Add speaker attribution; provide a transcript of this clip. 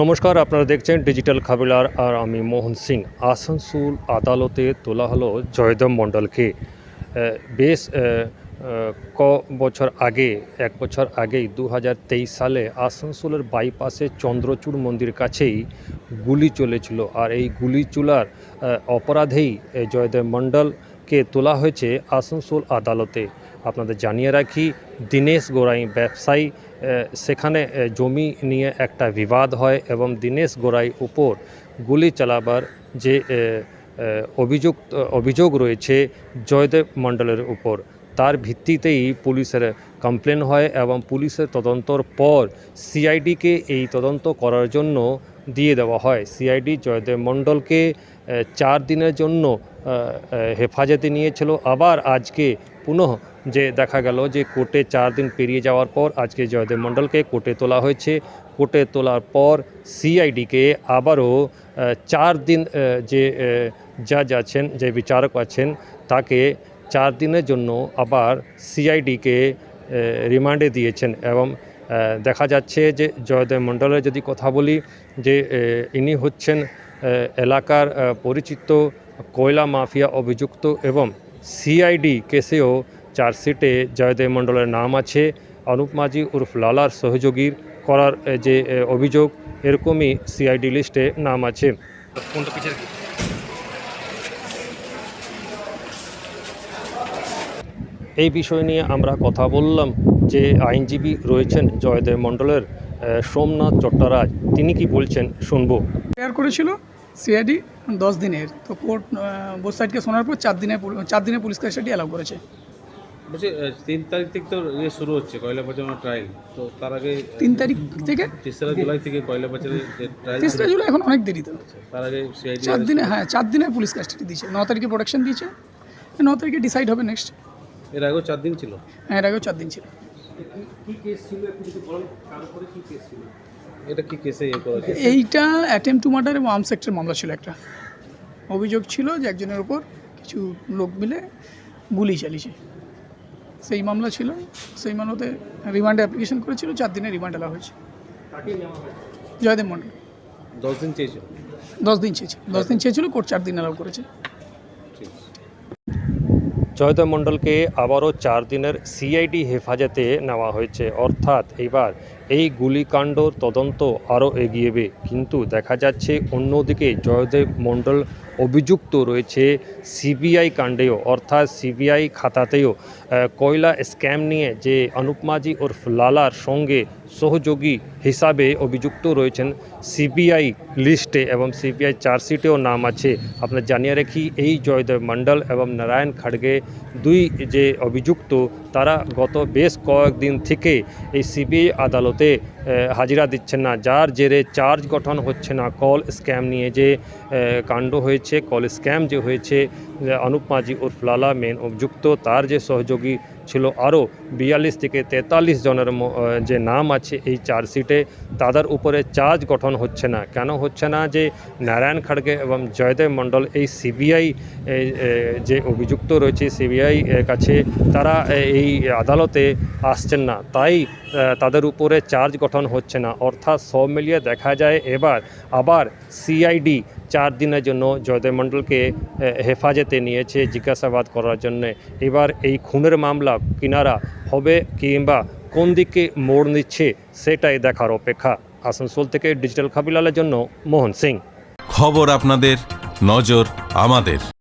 Speaker 1: নমস্কার, আপনারা দেখছেন ডিজিটাল খাবিলার আর আমি মোহন সিং। আসানসোল আদালতে তোলা হলো জয়দেব মণ্ডলকে। বেশ ক বছর আগে, এক বছর আগেই দু হাজার তেইশ সালে আসানসোলের বাইপাসে চন্দ্রচূড় মন্দির কাছেই গুলি চলেছিল। আর এই গুলি চলার অপরাধেই জয়দেব মণ্ডলকে তোলা হয়েছে আসানসোল আদালতে। আপনাদের জানিয়ে রাখি, দীনেশ গোড়াই ব্যবসায়ী সেখানে জমি নিয়ে একটা বিবাদ হয় এবং দীনেশ গোড়াই উপর গুলি চালাবার যে অভিযোগ অভিযোগ রয়েছে জয়দেব মণ্ডলের উপর। তার ভিত্তিতেই পুলিশের কমপ্লেন হয় এবং পুলিশের তদন্তর পর সিআইডিকে এই তদন্ত করার জন্য দিয়ে দেওয়া হয়। সিআইডি জয়দেব মণ্ডলকে চার দিনের জন্য হেফাজতে নিয়েছিল। আবার আজকে পুনঃ যে দেখা গেল যে কোর্টে চার দিন পেরিয়ে যাওয়ার পর আজকে জয়দেব মণ্ডলকে কোর্টে তোলা হয়েছে। কোর্টে তোলার পর সিআইডিকে আবারও চার দিন যে জাজ আছেন, যে বিচারক আছেন, তাকে চার দিনের জন্য আবার সিআইডিকে রিমান্ডে দিয়েছেন এবং দেখা যাচ্ছে যে জয়দেব মণ্ডলের যদি কথা বলি যে ইনি হচ্ছেন এলাকার পরিচিত কয়লা মাফিয়া অভিযুক্ত এবং সিআইডি কেসেও চার্জশিটে জয়দেব মণ্ডলের নাম আছে। অনুপ মাঝি উর্ফ লালার সহযোগীর করার যে অভিযোগ এরকমই সিআইডি লিস্টে নাম আছে। এই বিষয় নিয়ে আমরা কথা বললাম যে আইনজীবী রয়েছেন জয়দেব মণ্ডলের। সোমনাথ চট্টরাজ তিনি কি বলছেন? শুনব।
Speaker 2: প্রেয়ার করেছিল সিআইডি দশ দিনের। তো কোর্ট বোথ সাইডকে শোনার পর চার দিনের চার দিনের পুলিশ কাস্টাডি অ্যালাউ করেছে।
Speaker 3: বলছি তিন তারিখ থেকে তো ইয়ে শুরু হচ্ছে কয়লা পাচার ট্রায়াল তো তার আগে
Speaker 2: তিন তারিখ থেকে?
Speaker 3: তেসরা জুলাই থেকে কয়লা পাচারের
Speaker 2: তেসরা জুলাই এখন অনেক দেরি তো।
Speaker 3: তার আগে সিআইডি
Speaker 2: চার দিনে হ্যাঁ চার দিনের পুলিশ কাস্টাডি দিয়েছে। ন তারিখে প্রোডাকশন দিয়েছে। ন তারিখে ডিসাইড হবে নেক্সট
Speaker 3: এর আগেও চার দিন ছিল।
Speaker 2: হ্যাঁ এর আগেও চার দিন ছিল।
Speaker 3: এটা কি কেসে
Speaker 2: এইটা অ্যাটেম্প টু মার্ডার এবং আর্ম সেক্টর মামলা ছিল একটা। অভিযোগ ছিল যে একজনের ওপর কিছু লোক মিলে গুলি চালিয়েছে। সেই মামলা ছিল। সেই মামলাতে রিমান্ডে অ্যাপ্লিকেশন করেছিল। চার দিনের রিমান্ড এলা হয়েছে। জয়দেব মন্ডল
Speaker 3: দশ দিন চেয়েছিল।
Speaker 2: দশ দিন চেয়েছিল। দশ দিন চেয়েছিল কোর্ট চার দিন অ্যালাউ করেছে।
Speaker 1: জয়দেব মণ্ডলকে আবারও চার দিনের সিআইডি হেফাজতে নেওয়া হয়েছে। অর্থাৎ এবার এই গুলিকাণ্ড তদন্ত আরও এগিয়েবে, কিন্তু দেখা যাচ্ছে অন্যদিকে জয়দেব মণ্ডল অভিযুক্ত রয়েছে সিবিআই কাণ্ডেও, অর্থাৎ সিবিআই খাতাতেও। কয়লা স্ক্যাম নিয়ে যে অনুপ মাঝি ওরফ লালার সঙ্গে সহযোগী হিসাবে অভিযুক্ত রয়েছেন সিবিআই লিস্টে এবং সিবিআই চার্জশিটেও নাম আছে। আপনার জানিয়ে রাখি, এই জয়দেব মণ্ডল এবং নারায়ণ খাড়গে দুই যে অভিযুক্ত, তারা গত বেশ কয়েকদিন থেকে এই সিবিআই আদালতে maksudnya হাজিরা দিচ্ছেন না। যার জেরে চার্জ গঠন হচ্ছে না। কল স্ক্যাম নিয়ে যে কাণ্ড হয়েছে কল স্ক্যাম যে হয়েছে অনুপ মাঝি উর্ফ লালা মেন অভিযুক্ত, তার যে সহযোগী ছিল আরও বিয়াল্লিশ থেকে তেতাল্লিশ জনের যে নাম আছে এই চার্জশিটে, তাদের উপরে চার্জ গঠন হচ্ছে না। কেন হচ্ছে না যে, নারায়ণ খাড়গে এবং জয়দেব মণ্ডল এই সিবিআই যে অভিযুক্ত রয়েছে সিবিআই কাছে তারা এই আদালতে আসছেন না। তাই তাদের উপরে চার্জ গঠন হচ্ছে না। অর্থাৎ সব মিলিয়ে দেখা যায় এবার আবার সিআইডি চার দিনের জন্য জয়দেব মণ্ডলকে হেফাজতে নিয়েছে জিজ্ঞাসাবাদ করার জন্য। এবার এই খুনের মামলা কিনারা হবে কিংবা কোন দিকে মোড় নিচ্ছে সেটাই দেখার অপেক্ষা। আসানসোল থেকে ডিজিটাল খাবিলালের জন্য মোহন সিং।
Speaker 4: খবর আপনাদের, নজর আমাদের।